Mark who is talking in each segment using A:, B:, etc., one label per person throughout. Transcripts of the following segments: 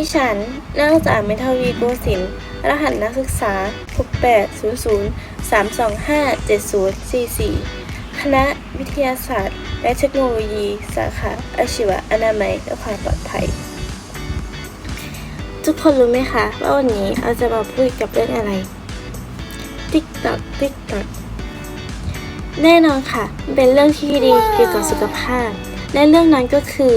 A: ดิฉันนางจากเมทาวีโกสินทร์รหัสนักศึกษา 6800 325 7044 คณะวิทยาศาสตร์ และเทคโนโลยี สาขาอาชีวะอนามัยและความปลอดภัย ทุกคนรู้ไหมคะว่าวันนี้เราจะมาพูดกับเรื่องอะไร ติ๊กตักติ๊กตักแน่นอนค่ะ เป็นเรื่องที่ดีเกี่ยวกับสุขภาพ และเรื่องนั้นก็คือ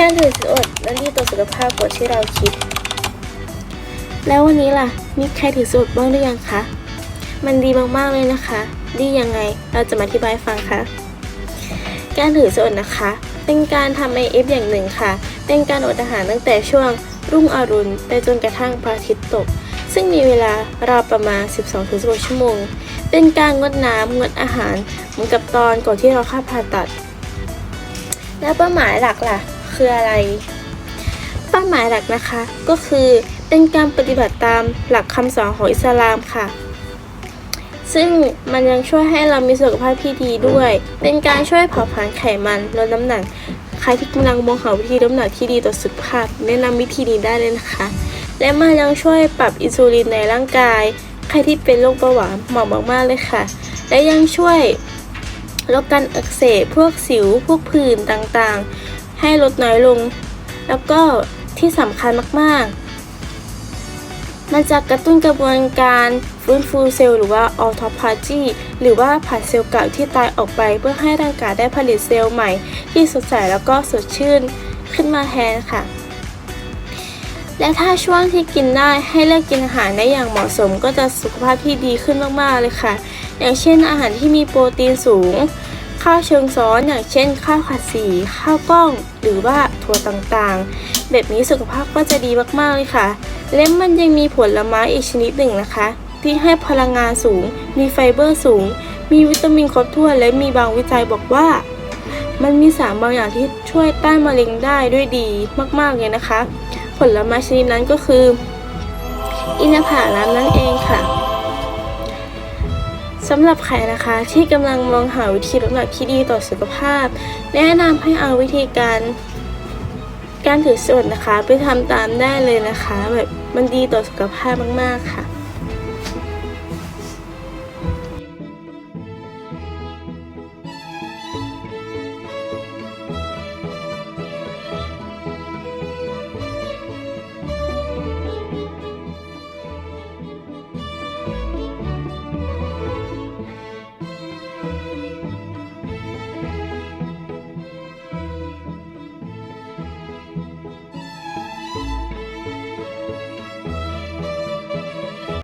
A: การถือสิอดนั้นดีต่อสุขภาพกว่าที่เราคิด แล้ววันนี้ล่ะ มีใครถือสินอดบ้างหรือยังคะ มันดีมากๆเลยนะคะ ดียังไง เราจะมาอธิบายฟังค่ะ การถือสินอดนะคะ เป็นการทำ IF อย่างหนึ่งค่ะ เป็นการอดอาหารตั้งแต่ช่วง รุ่งอรุณไปจนกระทั่งพระอาทิตย์ตก ซึ่งมีเวลาราวประมาณ 12-16 ชั่วโมง เป็นการงดน้ำงดอาหาร เหมือนกับตอนก่อนที่เราเข้าผ่าตัด แล้วเป้าหมายหลักล่ะ คืออะไร เป้าหมายหลักนะคะก็คือเป็นการปฏิบัติตามหลักคำสอนของอิสลามค่ะ ซึ่งมันยังช่วยให้เรามีสุขภาพที่ดีด้วย เป็นการช่วยเผาผลาญไขมันลดน้ำหนักใครที่กำลังมองหาวิธีลดน้ำหนักที่ดีต่อสุขภาพ แนะนำวิธีนี้ได้เลยนะคะ และมันยังช่วยปรับอินซูลินในร่างกาย ใครที่เป็นโรคเบาหวานเหมาะมากๆเลยค่ะ และยังช่วยลดการอักเสบพวกสิวพวกผื่นต่างๆ ให้ลดน้อยลง แล้วก็ที่สำคัญมากๆ มันจะกระตุ้นกระบวนการฟื้นฟูเซลล์หรือว่าออโตพาจีหรือว่าผัดเซลล์เก่าที่ตายออกไป เพื่อให้ร่างกายได้ผลิตเซลล์ใหม่ ที่สดใสแล้วก็สดชื่นขึ้นมาแทนค่ะ และถ้าช่วงที่กินได้ให้เลือกกินอาหารได้อย่างเหมาะสม ก็จะสุขภาพที่ดีขึ้นมากๆเลยค่ะ อย่างเช่นอาหารที่มีโปรตีนสูง ข้าวเชิงซ้อนอย่างเช่น ข้าวผัดสี ข้าวกล้อง หรือว่าถั่วต่างๆ แบบนี้สุขภาพก็จะดีมากๆเลยค่ะ และมันยังมีผลไม้อีกชนิดหนึ่งนะคะ ที่ให้พลังงานสูง มีไฟเบอร์สูง มีวิตามินครบถ้วน และมีบางวิจัยบอกว่า มันมีสารบางอย่างที่ช่วยต้านมะเร็งได้ด้วยดีมากๆเลยนะคะ ผลไม้ชนิดนั้นก็คือ อินทผลัมนั่นเองค่ะ สำหรับใครนะคะที่กำลังมองหาวิธีลดน้ำหนักที่ดีต่อสุขภาพ แนะนำให้เอาวิธีการการถือส่วนนะคะ ไปทำตามได้เลยนะคะแบบมันดีต่อสุขภาพมากๆค่ะ